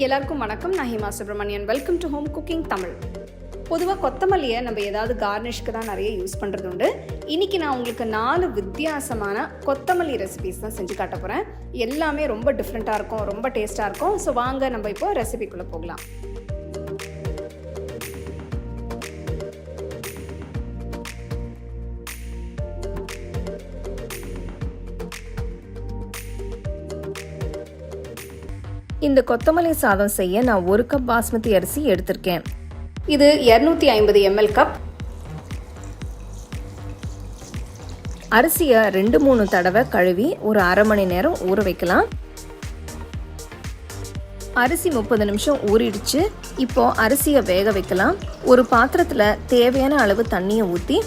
எல்லாருக்கும் வணக்கம். நான் Hima Subramanian welcome to home cooking Tamil பொதுவாக கொத்தமல்லியை நம்ம ஏதாவது கார்னிஷ்க்கு தான் நிறைய யூஸ் பண்ணுறது உண்டு. இன்றைக்கி நான் உங்களுக்கு நாலு வித்தியாசமான கொத்தமல்லி ரெசிபிஸ் தான் செஞ்சு காட்ட போகிறேன் எல்லாமே ரொம்ப டிஃப்ரெண்ட்டாக இருக்கும் ரொம்ப டேஸ்ட்டாக இருக்கும். ஸோ வாங்க நம்ம இப்போ ரெசிபிக்குள்ளே போகலாம். இந்த கொத்தமல்லி சாதம் செய்ய நான் ஒரு கப் பாஸ்மதி அரிசி எடுத்திருக்கேன். இது இரநூத்தி ஐம்பது எம்எல் கப் அரிசியை ரெண்டு மூணு தடவை கழுவி ஒரு அரை மணி நேரம் ஊற வைக்கலாம். அரிசி முப்பது நிமிஷம் ஊறிடுச்சு. இப்போ அரிசியை வேக வைக்கலாம். ஒரு பாத்திரத்தில் தேவையான அளவு தண்ணியை ஊற்றி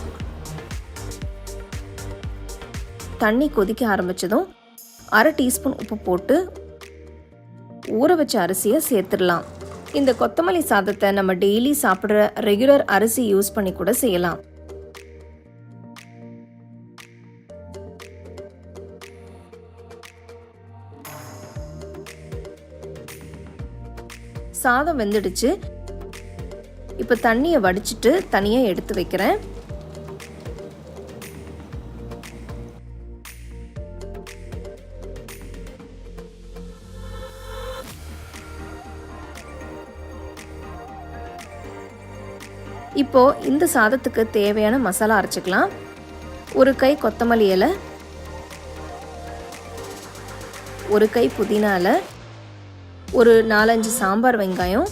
தண்ணி கொதிக்க ஆரம்பிச்சதும் அரை டீஸ்பூன் உப்பு போட்டு ஊற வச்ச அரிசியை சேர்த்துடலாம். இந்த கொத்தமல்லி சாதத்தை நம்ம டெய்லி சாப்பிட்ற ரெகுலர் அரிசி யூஸ் பண்ணி கூட செய்யலாம். சாதம் வெந்துடுச்சு. இப்போ தண்ணியை வடிச்சிட்டு தனியாக எடுத்து வைக்கிறேன். இப்போ இந்த சாதத்துக்கு தேவையான மசாலா அரைச்சிக்கலாம். ஒரு கை கொத்தமல்லி இலை ஒரு கை புதினா இலை ஒரு நாலஞ்சு சாம்பார் வெங்காயம்.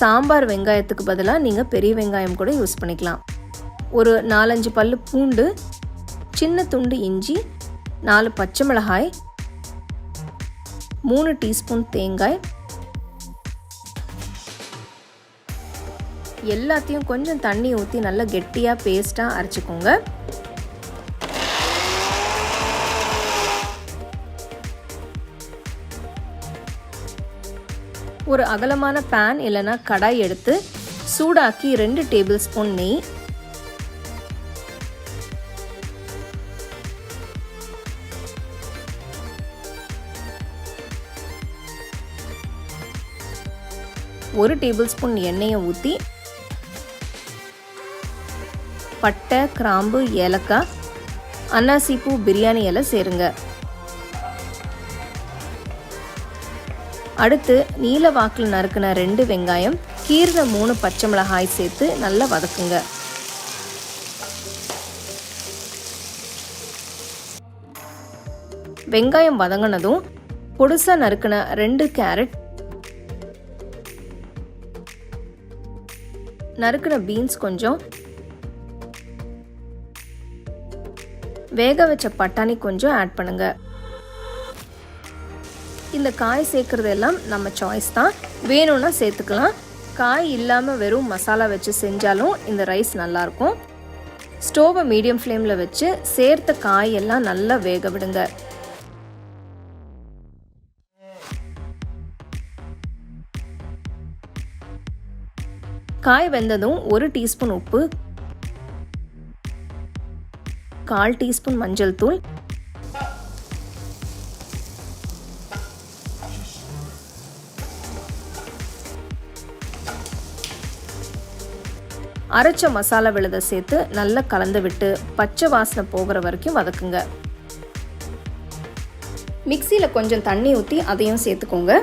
சாம்பார் வெங்காயத்துக்கு பதிலாக நீங்கள் பெரிய வெங்காயம் கூட யூஸ் பண்ணிக்கலாம். ஒரு நாலஞ்சு பல் பூண்டு சின்ன துண்டு இஞ்சி நாலு பச்சை மிளகாய் மூணு டீஸ்பூன் தேங்காய் எல்லாத்தையும் கொஞ்சம் தண்ணி ஊற்றி நல்லா கெட்டியாக பேஸ்ட்டாக அரைச்சிக்கோங்க. ஒரு அகலமான பேன் இல்லைன்னா கடாய் எடுத்து சூடாக்கி ரெண்டு டேபிள் ஸ்பூன் நெய். ஒரு டேபிள் ஸ்பூன் எண்ணெயை ஊற்றி பட்டை கிராம்பு ஏலக்காய் அன்னாசிப்பூ பிரியாணி இலை சேருங்க. அடுத்து நீல வாக்கில் நறுக்கின ரெண்டு வெங்காயம் கீர்ந்த மூணு பச்சை மிளகாய் சேர்த்து நல்லா வதக்குங்க. வெங்காயம் வதங்கினதும் பொடுசாக நறுக்கின ரெண்டு கேரட் நறுக்கின பீன்ஸ் கொஞ்சம் வேக வச்ச பட்டாணி கொஞ்சம் ஆட் பண்ணுங்க. இந்த காய் சேர்க்குறது எல்லாம் நம்ம சாய்ஸ் தான். வேணும்னா சேர்த்துக்கலாம். காய் இல்லாமல் வெறும் மசாலா வச்சு செஞ்சாலும் இந்த ரைஸ் நல்லாயிருக்கும் ஸ்டோவை மீடியம் ஃப்ளேமில் வச்சு சேர்த்த காய் எல்லாம் நல்லா வேக விடுங்க. காய் வெந்ததும் ஒரு டீஸ்பூன் உப்பு கால் டீஸ்பூன் மஞ்சள் தூள். அரைச்ச மசாலா விழுதை சேர்த்து நல்லா கலந்து விட்டு பச்சை வாசனை போகிற வரைக்கும் வதக்குங்க. மிக்சியில் கொஞ்சம் தண்ணி ஊற்றி அதையும் சேர்த்துக்கோங்க.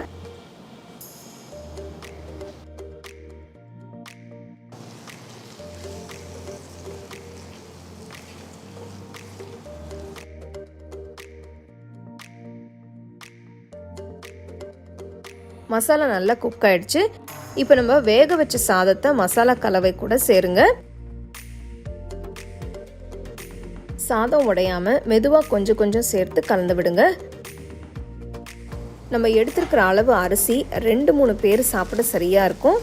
மசாலா நல்லா குக் ஆயிடுச்சு. இப்போ நம்ம வேக வச்ச சாதத்தை மசாலா கலவை கூட சேருங்க. சாதம் உடையாம மெதுவாக கொஞ்சம் கொஞ்சம் சேர்த்து கலந்து விடுங்க. நம்ம எடுத்திருக்கிற அளவு அரிசி ரெண்டு மூணு பேர் சாப்பிட சரியா இருக்கும்.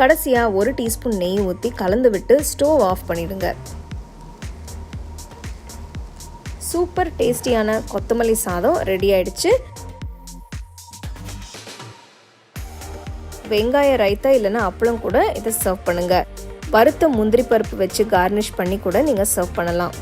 கடைசியாக ஒரு டீஸ்பூன் நெய் ஊற்றி கலந்து விட்டு ஸ்டோவ் ஆஃப் பண்ணிடுங்க. சூப்பர் டேஸ்டியான கொத்தமல்லி சாதம் ரெடி ஆயிடுச்சு. வெங்காய ரைத்தா இல்லைன்னா அப்பளம் கூட இதை சர்வ் பண்ணுங்க. வறுத்த முந்திரி பருப்பு வச்சு கார்னிஷ் பண்ணி கூட நீங்கள் சர்வ் பண்ணலாம்.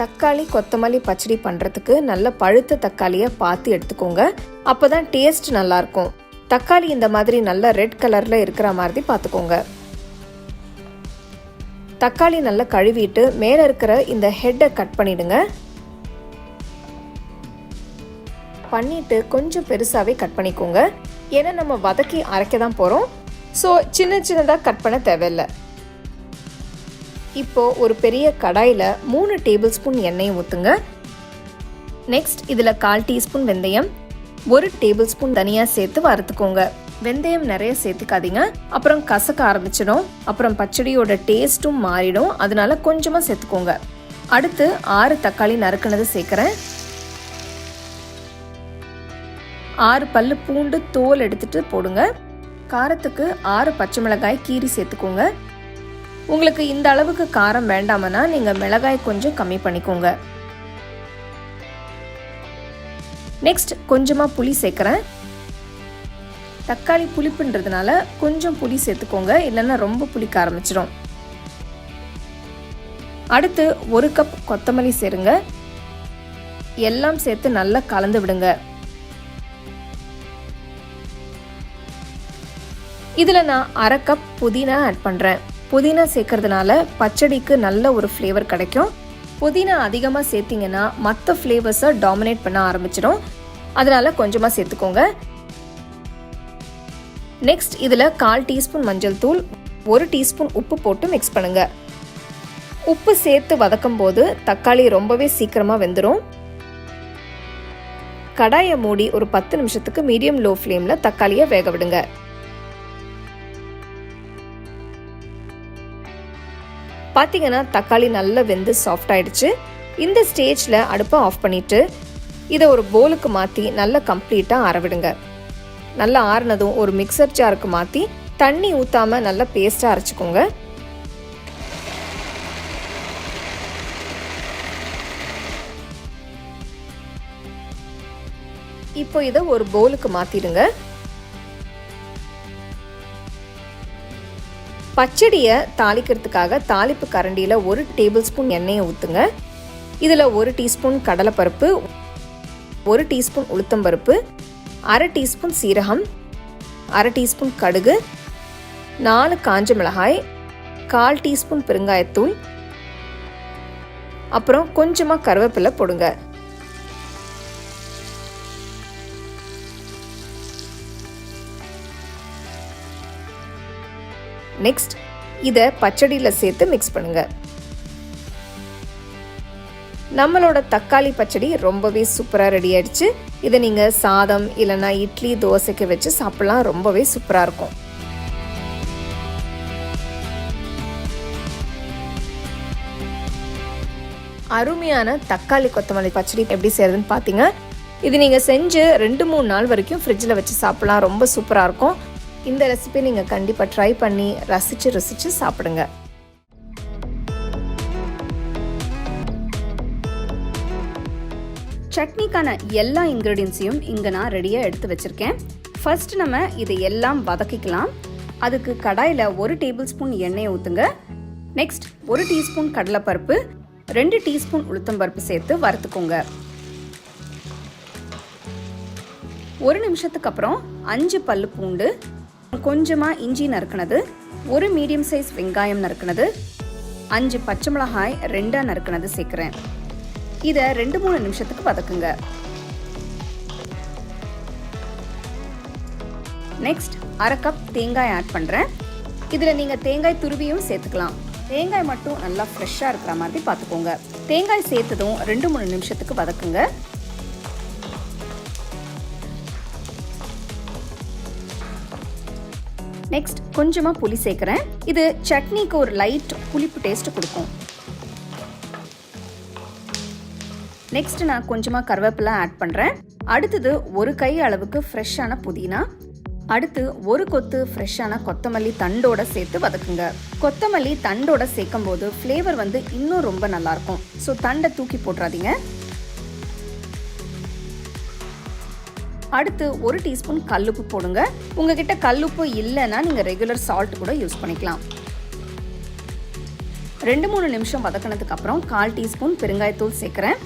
தக்காளி கொத்தமல்லி பச்சடி பண்ணுறதுக்கு நல்ல பழுத்த தக்காளியை பார்த்து எடுத்துக்கோங்க. அப்போ தான் டேஸ்ட் நல்லாயிருக்கும் தக்காளி இந்த மாதிரி நல்ல ரெட் கலரில் இருக்கிற மாதிரி பார்த்துக்கோங்க. தக்காளி நல்லா கழுவிட்டு மேலே இருக்கிற இந்த ஹெட்டை கட் பண்ணிடுங்க. பண்ணிட்டு கொஞ்சம் பெருசாகவே கட் பண்ணிக்கோங்க. ஏன்னா நம்ம வதக்கி அரைக்க தான் போகிறோம் ஸோ சின்ன சின்னதாக கட் பண்ண தேவையில்லை. இப்போ ஒரு பெரிய கடாயில் மூணு டேபிள் ஸ்பூன் எண்ணெயை ஊற்றுங்க நெக்ஸ்ட் இதில் கால் டீஸ்பூன் வெந்தயம் ஒரு டேபிள் ஸ்பூன் தனியாக சேர்த்து வறுத்துக்கோங்க. வெந்தயம் நிறைய சேர்த்துக்காதீங்க. அப்புறம் கசக்க ஆரம்பிச்சிடும். அப்புறம் பச்சடியோட டேஸ்ட்டும் மாறிடும். அதனால கொஞ்சமாக சேர்த்துக்கோங்க. அடுத்து ஆறு தக்காளி நறுக்கினது சேர்க்குறேன். ஆறு பல்லு பூண்டு தோல் எடுத்துட்டு போடுங்க. காரத்துக்கு ஆறு பச்சை மிளகாய் கீரி சேர்த்துக்கோங்க. உங்களுக்கு இந்த அளவுக்கு காரம் வேண்டாமனா நீங்கள் மிளகாய் கொஞ்சம் கம்மி பண்ணிக்கோங்க. நெக்ஸ்ட் கொஞ்சமாக புளி சேர்க்குறேன். தக்காளி புளிப்புன்றதுனால கொஞ்சம் புளி சேர்த்துக்கோங்க இல்லைன்னா ரொம்ப புளிக்க ஆரம்பிச்சிடும் அடுத்து ஒரு கப் கொத்தமல்லி சேருங்க. எல்லாம் சேர்த்து நல்லா கலந்து விடுங்க. இதில் நான் அரை கப் புதினா ஆட் பண்ணுறேன் புதினா சேர்க்கறதுனால பச்சடிக்கு நல்ல ஒரு ஃப்ளேவர் கிடைக்கும். புதினா அதிகமாக சேர்த்திங்கன்னா மற்ற ஃப்ளேவர்ஸை டாமினேட் பண்ண ஆரம்பிச்சிடும். அதனால் கொஞ்சமாக சேர்த்துக்கோங்க. நெக்ஸ்ட் இதில் கால் டீஸ்பூன் மஞ்சள் தூள் ஒரு டீஸ்பூன் உப்பு போட்டு மிக்ஸ் பண்ணுங்க. உப்பு சேர்த்து வதக்கும் போது தக்காளி ரொம்பவே சீக்கிரமாக வெந்துடும் கடாயை மூடி ஒரு பத்து நிமிஷத்துக்கு மீடியம் லோ ஃப்ளேமில் தக்காளியை வேக விடுங்க. பார்த்தீங்கன்னா தக்காளி நல்லா வெந்து சாஃப்ட் ஆயிடுச்சு. இந்த ஸ்டேஜில் அடுப்பை ஆஃப் பண்ணிவிட்டு இதை ஒரு போலுக்கு மாற்றி நல்லா கம்ப்ளீட்டாக அறவிடுங்க நல்லா ஆறுனதும் ஒரு மிக்சர் ஜாருக்கு மாற்றி தண்ணி ஊற்றாமல் நல்லா பேஸ்ட்டாக அரைச்சிக்கோங்க. இப்போ இதை ஒரு போலுக்கு மாற்றிடுங்க பச்சடியை தாளிக்கிறதுக்காக தாளிப்பு கரண்டியில் ஒரு டேபிள் ஸ்பூன் எண்ணெயை ஊற்றுங்க இதில் ஒரு டீஸ்பூன் கடலைப்பருப்பு ஒரு டீஸ்பூன் உளுத்தம்பருப்பு அரை டீஸ்பூன் சீரகம் அரை டீஸ்பூன் கடுகு நாலு காஞ்ச மிளகாய் கால் டீஸ்பூன் பெருங்காயத்தூள் அப்புறம் கொஞ்சமாக கருவேப்பிலை போடுங்க. நெக்ஸ்ட் இதை பச்சடியில் சேர்த்து மிக்ஸ் பண்ணுங்க. நம்மளோட தக்காளி பச்சடி ரொம்பவே சூப்பராக ரெடி ஆயிடுச்சு. இதை நீங்கள் சாதம் இல்லைன்னா இட்லி தோசைக்கு வச்சு சாப்பிட்லாம். ரொம்பவே சூப்பராக இருக்கும். அருமையான தக்காளி கொத்தமல்லி பச்சடி எப்படி செய்யறதுன்னு பார்த்தீங்க இது நீங்கள் செஞ்சு ரெண்டு மூணு நாள் வரைக்கும் ஃப்ரிட்ஜில் வச்சு சாப்பிட்லாம். ரொம்ப சூப்பராக இருக்கும். இந்த ரெசிபி நீங்கள் கண்டிப்பாக ட்ரை பண்ணி ரசித்து ருசித்து சாப்பிடுங்க. சட்னிக்கான எல்லா இன்க்ரீடியன்ஸையும் இங்கே நான் ரெடியாக எடுத்து வச்சுருக்கேன். ஃபர்ஸ்ட் நம்ம இதை எல்லாம் வதக்கிக்கலாம். அதுக்கு கடாயில் ஒரு டேபிள் ஸ்பூன் எண்ணெயை ஊற்றுங்க நெக்ஸ்ட் ஒரு டீஸ்பூன் கடலைப்பருப்பு ரெண்டு டீஸ்பூன் உளுத்தம்பருப்பு சேர்த்து வறுத்துக்கோங்க. ஒரு நிமிஷத்துக்கு அப்புறம் அஞ்சு பல்லு பூண்டு கொஞ்சமாக இஞ்சி நறுக்குனது ஒரு மீடியம் சைஸ் வெங்காயம் நறுக்குனது அஞ்சு பச்சை மிளகாய் ரெண்டாக நறுக்குனது சேர்க்குறேன். இதை ரெண்டு மூணு நிமிஷத்துக்கு வதக்குங்க. நெக்ஸ்ட் அரை கப் தேங்காய் ஆட் பண்ணுறேன் இதில் நீங்கள் தேங்காய் துருவியும் சேர்த்துக்கலாம். தேங்காய் மட்டும் நல்லா ஃப்ரெஷ்ஷாக இருக்கிற மாதிரி பார்த்துக்கோங்க. தேங்காய் சேர்த்ததும் ரெண்டு மூணு நிமிஷத்துக்கு வதக்குங்க. நெக்ஸ்ட் கொஞ்சமாக புளி சேர்க்குறேன். இது சட்னிக்கு ஒரு லைட் புளிப்பு டேஸ்ட் கொடுக்கும். நெக்ஸ்ட் நான் கொஞ்சமாக கருவேப்பிலை ஆட் பண்ணுறேன் அடுத்தது ஒரு கை அளவுக்கு ஃப்ரெஷ்ஷான புதினா. அடுத்து ஒரு கொத்து ஃப்ரெஷ்ஷான கொத்தமல்லி தண்டோட சேர்த்து வதக்குங்க. கொத்தமல்லி தண்டோட சேர்க்கும் போது ஃப்ளேவர் வந்து இன்னும் ரொம்ப நல்லாயிருக்கும். ஸோ தண்டை தூக்கி போட்டுறாதீங்க. அடுத்து ஒரு டீஸ்பூன் கல்லுப்பு போடுங்க. உங்ககிட்ட கல்லுப்பு இல்லைன்னா நீங்கள் ரெகுலர் சால்ட் கூட யூஸ் பண்ணிக்கலாம். ரெண்டு மூணு நிமிஷம் வதக்கினதுக்கு அப்புறம் கால் டீஸ்பூன் பெருங்காயத்தூள் சேர்க்குறேன்.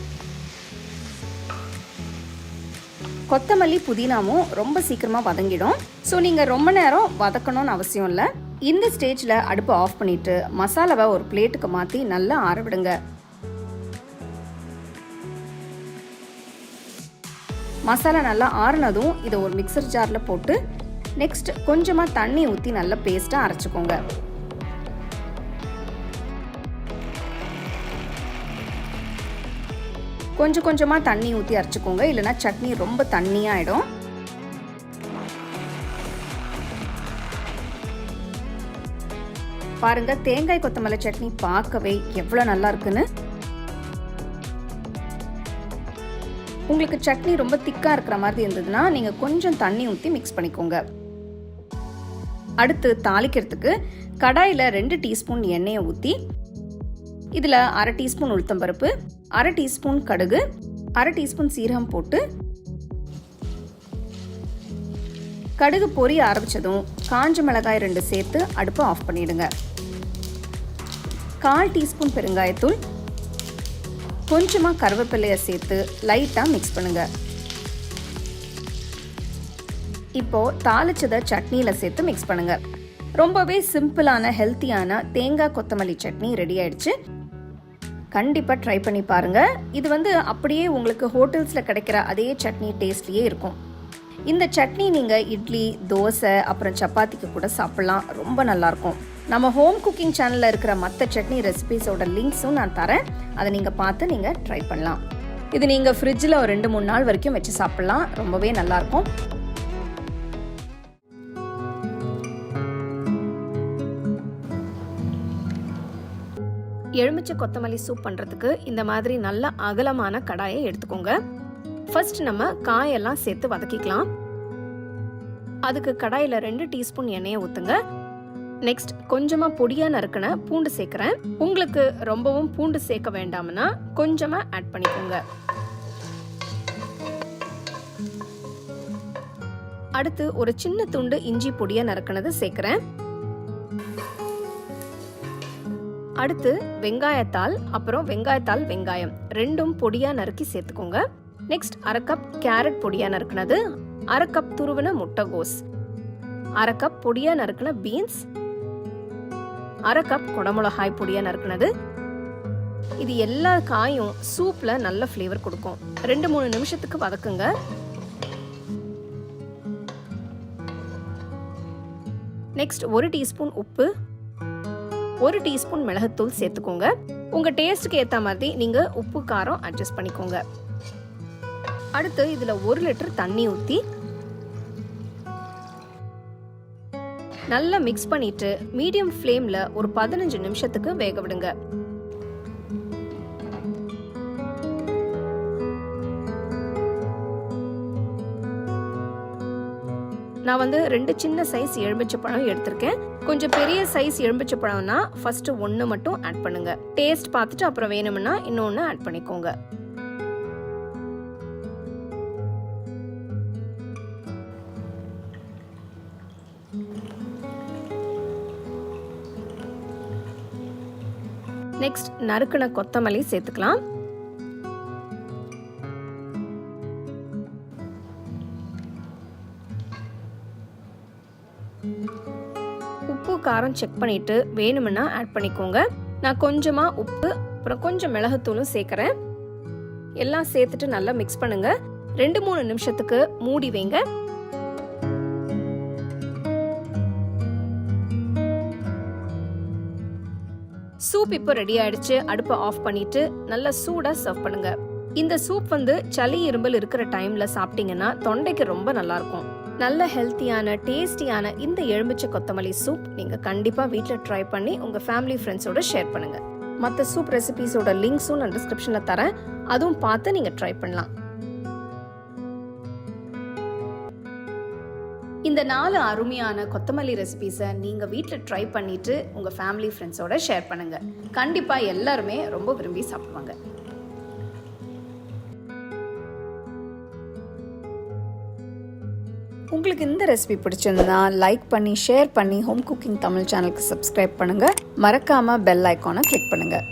கொத்தமல்லி புதினாவும் ரொம்ப சீக்கிரமாக வதங்கிடும். ஸோ நீங்கள் ரொம்ப நேரம் வதக்கணும்னு அவசியம் இல்லை. இந்த ஸ்டேஜில் அடுப்பை ஆஃப் பண்ணிவிட்டு மசாலாவை ஒரு பிளேட்டுக்கு மாற்றி நல்லா ஆற விடுங்க. மசாலா நல்லா ஆறுனதும் இதை ஒரு மிக்சர் ஜாரில் போட்டு நெக்ஸ்ட் கொஞ்சமாக தண்ணி ஊற்றி நல்லா பேஸ்ட்டாக அரைச்சிக்கோங்க. கொஞ்சம் கொஞ்சமாக தண்ணி ஊற்றி அரைச்சிக்கோங்க. இல்லைனா சட்னி ரொம்ப தண்ணியாகிடும் பாருங்கள் தேங்காய் கொத்தமல்லி சட்னி பார்க்கவே எவ்வளோ நல்லா இருக்குன்னு. உங்களுக்கு சட்னி ரொம்ப திக்காக இருக்கிற மாதிரி இருந்ததுன்னா நீங்கள் கொஞ்சம் தண்ணி ஊற்றி மிக்ஸ் பண்ணிக்கோங்க. அடுத்து தாளிக்கிறதுக்கு கடாயில் ரெண்டு டீஸ்பூன் எண்ணெயை ஊற்றி இதில் அரை டீஸ்பூன் உளுத்தம்பருப்பு அரை டீஸ்பூன் கடுகு அரை டீஸ்பூன் சீரகம் போட்டு கடுகு பொரிய ஆரம்பித்ததும் காஞ்ச மிளகாய் ரெண்டு சேர்த்து அடுப்பை ஆஃப் பண்ணிவிடுங்க கால் டீஸ்பூன் பெருங்காயத்தூள் கொஞ்சமாக கருவேப்பிலையை சேர்த்து லைட்டாக மிக்ஸ் பண்ணுங்கள் இப்போது தாளிச்சதை சட்னியில் சேர்த்து மிக்ஸ் பண்ணுங்கள் ரொம்பவே சிம்பிளான ஹெல்த்தியான தேங்காய் கொத்தமல்லி சட்னி ரெடி ஆயிடுச்சு. கண்டிப்பாக ட்ரை பண்ணி பாருங்கள் இது வந்து அப்படியே உங்களுக்கு ஹோட்டல்ஸில் கிடைக்கிற அதே சட்னி டேஸ்ட்லேயே இருக்கும். இந்த சட்னி நீங்கள் இட்லி தோசை அப்புறம் சப்பாத்திக்கு கூட சாப்பிட்லாம். ரொம்ப நல்லாயிருக்கும் நம்ம ஹோம் குக்கிங் சேனலில் இருக்கிற மற்ற சட்னி ரெசிபிஸோட லிங்க்ஸும் நான் தரேன். அதை நீங்கள் பார்த்து நீங்கள் ட்ரை பண்ணலாம். இது நீங்கள் ஃப்ரிட்ஜில் ஒரு ரெண்டு மூணு நாள் வரைக்கும் வச்சு சாப்பிட்லாம். ரொம்பவே நல்லாயிருக்கும். எலுமிச்சை கொத்தமல்லி சூப் பண்ணுறதுக்கு இந்த மாதிரி நல்ல அகலமான கடாயை எடுத்துக்கோங்க. ஃபர்ஸ்ட் நம்ம காயெல்லாம் சேர்த்து வதக்கிக்கலாம். அதுக்கு கடாயில் ரெண்டு டீஸ்பூன் எண்ணெயை ஊற்றுங்க நெக்ஸ்ட் கொஞ்சமாக பொடியாக நறுக்கின பூண்டு சேர்க்குறேன். உங்களுக்கு ரொம்பவும் பூண்டு சேர்க்க வேண்டாம்னா கொஞ்சமாக ஆட் பண்ணிக்கோங்க. அடுத்து ஒரு சின்ன துண்டு இஞ்சி பொடியாக நறுக்கினது சேர்க்குறேன். அடுத்து வெங்காயத்தால் அப்புறம் வெங்காயத்தால் வெங்காயம் ரெண்டும் பொடியா நறுக்கி சேர்த்துக்கோங்க. நெக்ஸ்ட் அரை கப் கேரட் பொடியா நறுக்குனது அரை கப் துருவின முட்டைகோஸ் அரை கப் பொடியா நறுக்குன பீன்ஸ் அரை கப் குடமிளகாய் பொடியாக நறுக்குனது. இது எல்லா காயும் சூப்பில் நல்ல ஃப்ளேவர் கொடுக்கும். ரெண்டு மூணு நிமிஷத்துக்கு வதக்குங்க. நெக்ஸ்ட் ஒரு டீஸ்பூன் உப்பு ஒரு டீஸ்பூன் மிளகுத்தூள் சேர்த்துக்கோங்க. உங்கள் டேஸ்ட்டுக்கு ஏற்ற மாதிரி நீங்கள் உப்பு காரம் அட்ஜஸ்ட் பண்ணிக்கோங்க. அடுத்து இதில் ஒரு லிட்டர் தண்ணி ஊற்றி நல்லா மிக்ஸ் பண்ணிட்டு மீடியம் ஃப்ளேமில் ஒரு பதினஞ்சு நிமிஷத்துக்கு வேக விடுங்க. நான் வந்து ரெண்டு சின்ன சைஸ் எலுமிச்சை பழம் எடுத்திருக்கேன். கொஞ்சம் பெரிய சைஸ் எலுமிச்சை பழம்னா ஃபர்ஸ்ட் ஒன்று மட்டும் ஆட் பண்ணுங்க. டேஸ்ட் பார்த்துட்டு அப்புறம் வேணும்னா இன்னொன்று ஆட் பண்ணிக்கோங்க. நெக்ஸ்ட் நறுக்கின கொத்தமல்லி சேர்த்துக்கலாம். உப்பு காரம் செக் பண்ணிட்டு வேணும்னா ஆட் பண்ணிக்கோங்க. நான் கொஞ்சமா உப்பு அப்புறம் கொஞ்சம் மிளகுத்தூளும் சேர்க்குறேன். எல்லாம் சேர்த்துட்டு நல்லா மிக்ஸ் பண்ணுங்க. ரெண்டு மூணு நிமிஷத்துக்கு மூடி வைங்க. சூப் இப்போ ரெடி ஆயிடுச்சு. அடுப்பை ஆஃப் பண்ணிட்டு நல்லா சூடாக சர்வ் பண்ணுங்க. இந்த சூப் வந்து சளி இரும்பல் இருக்கிற டைம்ல சாப்பிட்டீங்கன்னா தொண்டைக்கு ரொம்ப நல்லா இருக்கும். நல்ல ஹெல்த்தியான டேஸ்டியான இந்த எலுமிச்சை கொத்தமல்லி சூப் நீங்கள் கண்டிப்பாக வீட்டில் ட்ரை பண்ணி உங்கள் ஃபேமிலி ஃப்ரெண்ட்ஸோட ஷேர் பண்ணுங்கள் மற்ற சூப் ரெசிபீஸோட லிங்க்ஸும் நான் டிஸ்கிரிப்ஷனில் தரேன். அதுவும் பார்த்து நீங்கள் ட்ரை பண்ணலாம். இந்த நாலு அருமையான கொத்தமல்லி ரெசிபீஸை நீங்கள் வீட்டில் ட்ரை பண்ணிவிட்டு உங்கள் ஃபேமிலி ஃப்ரெண்ட்ஸோட ஷேர் பண்ணுங்கள் கண்டிப்பாக எல்லாருமே ரொம்ப விரும்பி சாப்பிடுவாங்க. உங்களுக்கு இந்த ரெசிபி பிடிச்சிருந்தா லைக் பண்ணி ஷேர் பண்ணி ஹோம் குக்கிங் தமிழ் சேனலுக்கு சப்ஸ்கிரைப் பண்ணுங்கள் மறக்காமல் பெல் ஐக்கானை கிளிக் பண்ணுங்கள்